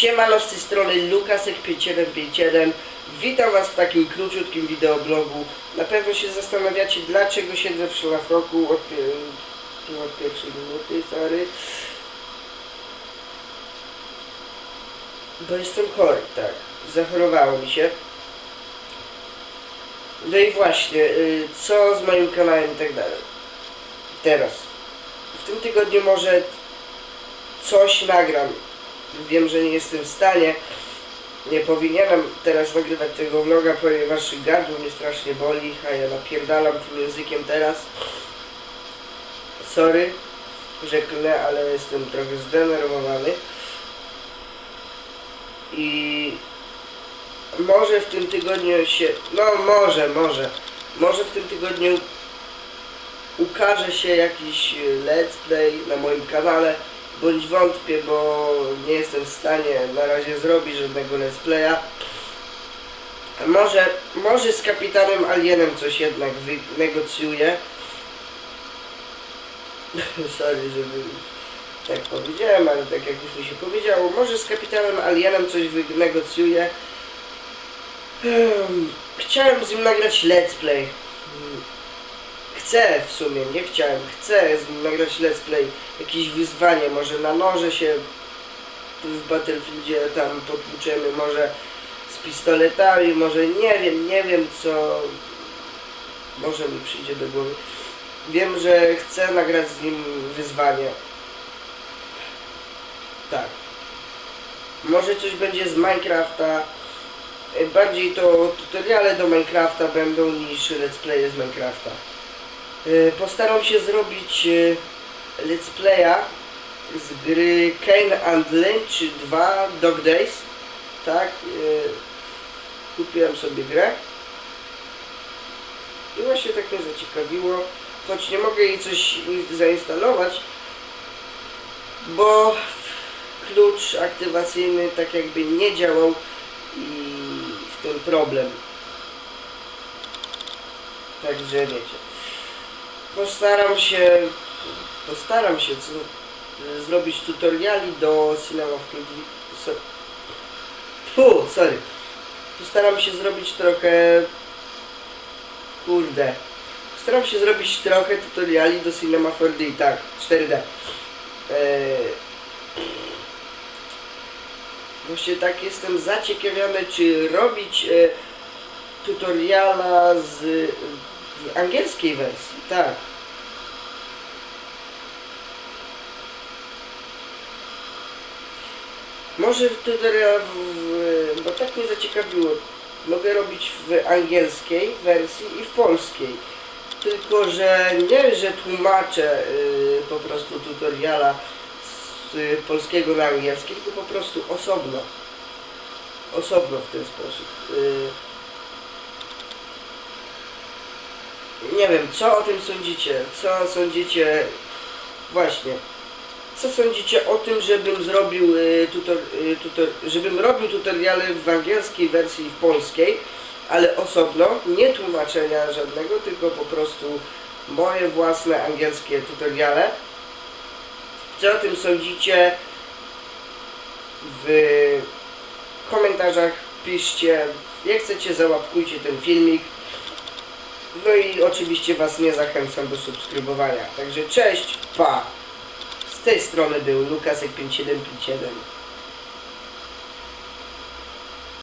Siemano z tej strony Lukasek5757 Witam was w takim króciutkim wideoblogu. Na pewno się zastanawiacie dlaczego siedzę w szlafroku od, od pierwszej minuty, sorry. Bo jestem chory, tak. Zachorowało mi się. No i właśnie, y, co z moim kanałem i tak dalej? Teraz. W tym tygodniu może coś nagram Wiem, że nie jestem w stanie. Nie powinienem teraz nagrywać tego vloga, ponieważ gardło mnie strasznie boli, a ja napierdalam tym językiem teraz. Sorry, że klnę, ale jestem trochę zdenerwowany. I może w tym tygodniu się, no może, może, może w tym tygodniu ukaże się jakiś let's play na moim kanale, bądź wątpię, bo nie jestem w stanie na razie zrobić żadnego let's playa. Może, może z kapitanem Alienem coś jednak wynegocjuję. Sorry, żeby tak powiedziałem, ale tak jak już mi się powiedziało, może z kapitanem Alienem coś wynegocjuję. Ehm, Chciałem z nim nagrać let's play. Chcę w sumie, nie chciałem, chcę z nagrać let's play, jakieś wyzwanie, może na noże się w Battlefieldzie tam potłuczemy, może z pistoletami, może nie wiem, nie wiem co może mi przyjdzie do głowy. Wiem, że chcę nagrać z nim wyzwanie. Tak. Może coś będzie z Minecrafta. Bardziej to tutoriale do Minecrafta będą niż let's playe z Minecrafta. E, Postaram się zrobić e, let's playa z gry Kane and Lynch 2 Dog Days. Tak, e, kupiłem sobie grę. I właśnie tak mnie zaciekawiło, choć nie mogę jej coś zainstalować, bo klucz aktywacyjny tak jakby nie działał i w tym problem. Także wiecie. Postaram się, postaram się co, zrobić tutoriali do Cinema w. So, Fu, sorry. Postaram się zrobić trochę, kurde. Postaram się zrobić trochę tutoriali do Cinema 4D, tak, 4D. Eee, właśnie tak jestem zaciekawiony, czy robić e, tutoriala z angielskiej wersji, tak. Może tutorial, bo tak mnie zaciekawiło, mogę robić w angielskiej wersji i w polskiej. Tylko, że nie, że tłumaczę y, po prostu tutoriala z y, polskiego na angielski, tylko po prostu osobno. Osobno w ten sposób. Y, nie wiem, co o tym sądzicie? Co sądzicie? Właśnie. Co sądzicie o tym, żebym zrobił y, tutor, y, tutor, żebym robił tutoriale w angielskiej wersji i w polskiej, ale osobno, nie tłumaczenia żadnego, tylko po prostu moje własne angielskie tutoriale. Co o tym sądzicie? W komentarzach piszcie, jak chcecie załapkujcie ten filmik. No i oczywiście Was nie zachęcam do subskrybowania. Także cześć, pa! Z tej strony był Lukasek5757.